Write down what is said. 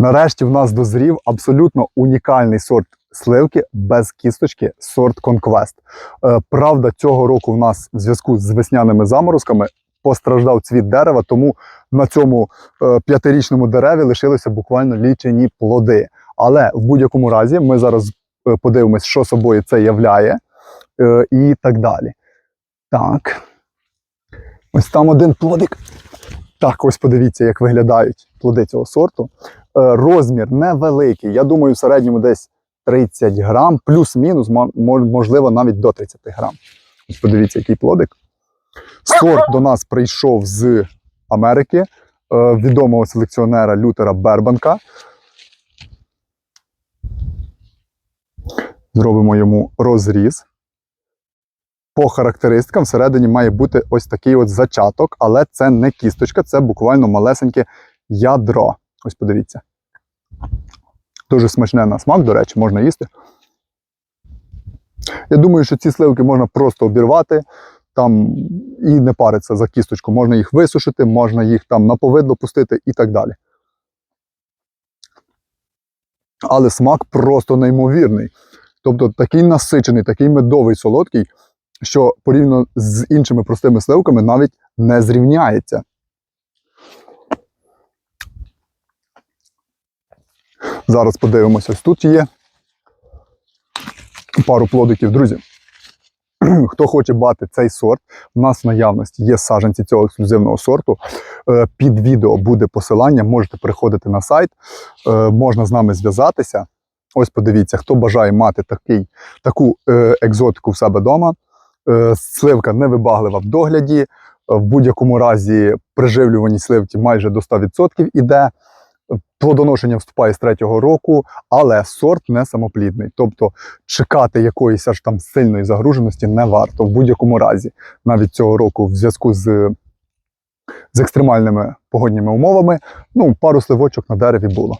Нарешті в нас дозрів абсолютно унікальний сорт сливки без кісточки, сорт Conquest. Е, Правда, цього року в нас в зв'язку з весняними заморозками постраждав цвіт дерева, тому на цьому е, п'ятирічному дереві лишилися буквально лічені плоди. Але в будь-якому разі ми зараз е, подивимось, що собою це являє і так далі. Так. Ось там один плодик. Так, ось подивіться, як виглядають плоди цього сорту. Е, Розмір невеликий. Я думаю, в середньому десь 30 грам, плюс-мінус, мо- мо- можливо, навіть до 30 грам. Ось подивіться, який плодик. Сорт до нас прийшов з Америки, е, відомого селекціонера Лютера Бербанка. Зробимо йому розріз. По характеристикам всередині має бути ось такий от зачаток, але це не кісточка, це буквально малесеньке ядро. Ось подивіться. Дуже смачне на смак, до речі, можна їсти. Я думаю, що ці сливки можна просто обірвати там і не париться за кісточку. Можна їх висушити, можна їх там на повидло пустити і так далі. Але смак просто неймовірний. Тобто такий насичений, такий медовий, солодкий, що порівняно з іншими простими сливками навіть не зрівняється. Зараз подивимося, ось тут є пару плодиків, друзі. Хто хоче бати цей сорт, у нас в наявності є саджанці цього ексклюзивного сорту. Е, Під відео буде посилання, можете переходити на сайт, е, можна з нами зв'язатися. Ось подивіться, хто бажає мати такий, таку е, екзотику в себе вдома. Сливка невибаглива в догляді. В будь-якому разі приживлювані сливки майже до 100% іде. Плодоношення вступає з третього року, але сорт не самоплідний. Тобто чекати якоїсь аж там сильної загруженості не варто в будь-якому разі. Навіть цього року, в зв'язку з, з екстремальними погодніми умовами, ну, пару сливочок на дереві було.